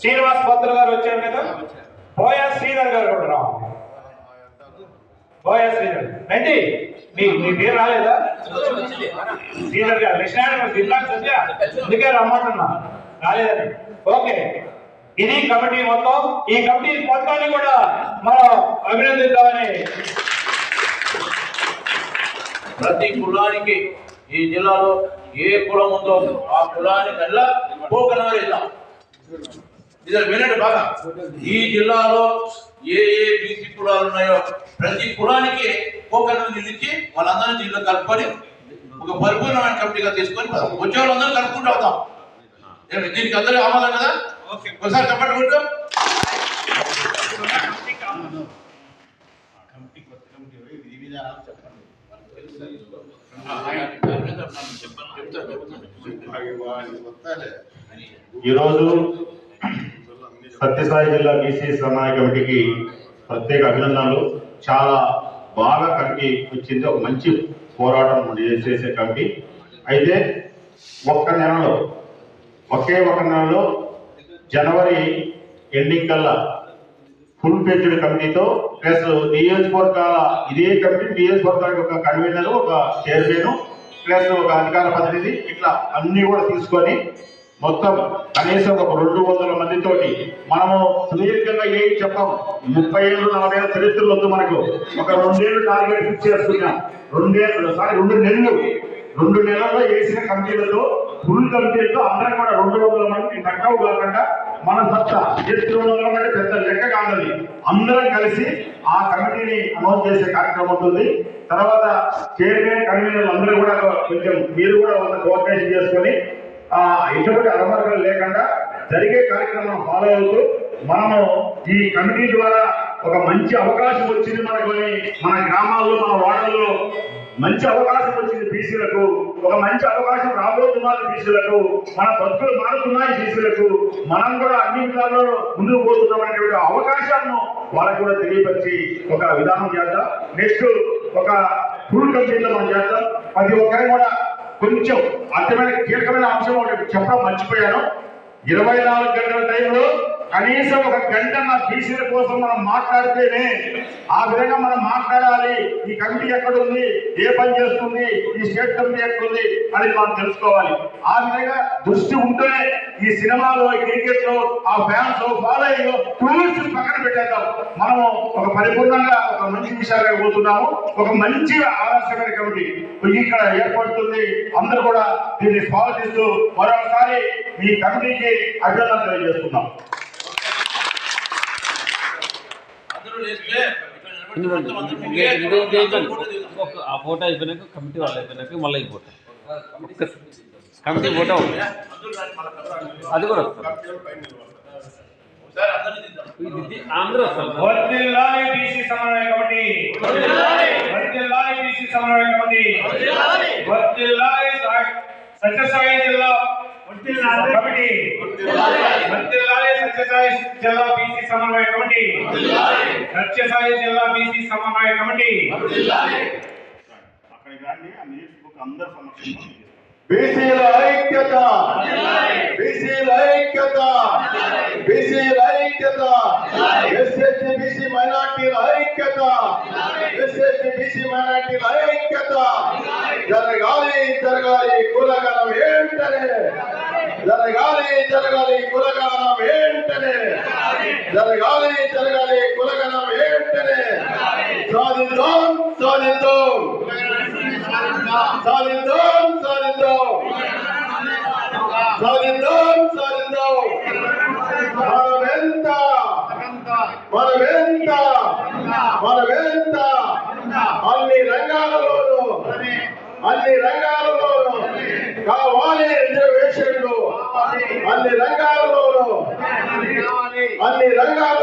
శ్రీనివాస్ భద్ర గారు వచ్చారు కదా? పోయా శ్రీధర్ గారు కూడా రావాలి. పోయా శ్రీధర్. రండి. మీ మీ పేరు రాలేదా? శ్రీధర్ గారు. కృష్ణారాయణ జిల్లా సత్య. అందుకే రమ్మంటున్నా. రాలేదని. ఓకే. ఇది కమిటీ మొత్తం. ఈ కమిటీ మొత్తాన్ని కూడా మనం అభినందిద్దామని. ప్రతి కులానికి ఈ జిల్లాలో ఏ కులం ఉందో ఆ కులానికి అల్లా పోకనవరు ఇద్దాం ఇది వినండి బాగా ఈ జిల్లాలో ఏ ఏ బీసీ కులాలు ఉన్నాయో ప్రతి కులానికి పోకనవరు నిలిచి వాళ్ళందరినీ దీంట్లో కలుపుకొని ఒక పరిపూర్ణమైన కమిటీగా తీసుకొని వచ్చే వాళ్ళందరూ కలుపుకుంటూ అవుతాం దీనికి అందరూ ఆమోదం కదా? ఒకసారి చెప్పండి కొట్టు. ఈరోజు సత్యసాయి జిల్లా బీసీ సమన్వయ కమిటీకి ప్రత్యేక అభినందనలు. చాలా బాగా కమిటీ వచ్చింది. ఒక మంచి పోరాటం చేసే కమిటీ. అయితే ఒక్క నెలలో ఒకే ఒక నెలలో జనవరి ఎండింగ్ కల్లా ఫుల్ పేజ్డ్ కమిటీతో ప్లస్ నియోజకవర్గాల ఇదే కమిటీ నియోజకవర్గానికి ఒక కన్వీనర్ ఒక చైర్మన్ ప్లస్ ఒక అధికార ప్రతినిధి ఇట్లా అన్ని కూడా తీసుకొని మొత్తం కనీసం ఒక రెండు వందల మందితోటి మనము సుదీర్ఘంగా ఏం చెప్పాం. ముప్పై ఏళ్ళు నలభై ఏళ్ళ చరిత్రలు వద్దు మనకు. ఒక రెండేళ్ళు టార్గెట్ ఫిక్స్ చేసుకున్నాం. రెండేళ్ళు సారీ రెండు నెలలు. రెండు నెలల్లో వేసిన కమిటీలతో ఫుల్ కమిటీలతో అందరం కూడా రెండు వందల మంది తక్కువ కాకుండా మన సత్తా. జస్ట్ వందల పెద్ద లెక్క కాదని అందరం కలిసి ఆ కమిటీని అనౌన్స్ చేసే కార్యక్రమం ఉంటుంది. తర్వాత చైర్మన్ కన్వీనర్లు అందరూ కూడా కొంచెం మీరు కూడా ఒక కోఆర్డినేషన్ చేసుకొని ఎటువంటి అలమరకలు లేకుండా జరిగే కార్యక్రమం ఫాలో అవుతూ మనము ఈ కమిటీ ద్వారా ఒక మంచి అవకాశం వచ్చింది మనకు మన గ్రామాల్లో మన వాడల్లో మంచి అవకాశం వచ్చింది బీసీలకు. ఒక మంచి అవకాశం రాబోతున్నది బీసీలకు మన బతుకులు మారుతున్నాయి బీసీలకు. మనం కూడా అన్ని విధాల్లో ముందుకు పోతున్నామనేటువంటి అవకాశాలను వాళ్ళకి కూడా తెలియపరిచి ఒక విధానం చేద్దాం. నెక్స్ట్ ఒక ఫుల్ కంపెనీలో మనం చేద్దాం. ప్రతి ఒక్కరి కూడా కొంచెం అంతమైన కీలకమైన అంశం ఒకటి చెప్పడం మర్చిపోయాను. ఇరవై నాలుగు గంటల టైంలో కనీసం ఒక గంట మా బీసీల కోసం మనం మాట్లాడితేనే ఆ విధంగా మనం మాట్లాడాలి. ఈ కమిటీ ఎక్కడుంది? ఏ పని చేస్తుంది? ఈ స్టేట్ కమిటీ ఎక్కడుంది? అని మనం తెలుసుకోవాలి. ఆ విధంగా దృష్టి ఉంటేనే ఈ సినిమాలో క్రికెట్లో ఆ ఫ్యాన్స్ ఫాలోయింగ్ టూరిస్ట్ పక్కన పెట్టేద్దాం. మనము ఒక పరిపూర్ణంగా ఒక మంచి విషయాలు పోతున్నాము. ఒక మంచి ఆదర్శమైన కమిటీ. ఇక్కడ ఏర్పడుతుంది అందరూ కూడా దీన్ని స్వాగతిస్తూ మరొకసారి ఈ కమిటీకి అభినందన తెలియజేస్తున్నాం అందరూ లేస్తే ఇక్కడ నిలబడి మొత్తం అందరూ ముగ్గే. అందరూ ఫోటో దిగుదాం. ఒక ఆ ఫోటో అయిపోయినాక కమిటీ వాళ్ళు అయిపోయినాక మళ్ళీ ఈ ఫోటో. Committee photo. అది కూడా అందరూ వస్తారు సమన్వయ కమిటీ. కమిటీ. సత్యసాయి జిల్లా కమిటీ వర్ధిల్లాలి సత్యసాయి జిల్లా బీసీ సమన్వయ కమిటీ సత్యసాయి జిల్లా బీసీ సమన్వయ కమిటీ అక్కడికి రండి ఆ మినిట్స్ బుక్ అందరు సమక్షంలో బీసీల ఐక్యత. బీసీల ఐక్యత. బీసీల ఐక్యత. ఎస్ఎస్టీ బీసీ మైనార్టీల ఐక్యత. ఎస్ఎస్టీ బీసీ మైనార్టీల ఐక్యత. జరగాలి జరగాలి కులగణం ఏంటనే. జరగాలి జరగాలి కులగణం ఏంటనే. జరగాలి. జరగాలి కులగణం ఏంటనే. సాధిద్దాం సాధిద్దాం సాధిద్దాం సాధిద్దాం సాధిద్దాం సాధిద్దాం మనమెంత మనమెంత మనమెంత. అన్ని రంగాలలోనూ అన్ని రంగాలలోనూ కావాలి రిజర్వేషన్లు. అన్ని రంగాలలోనూ అన్ని రంగాల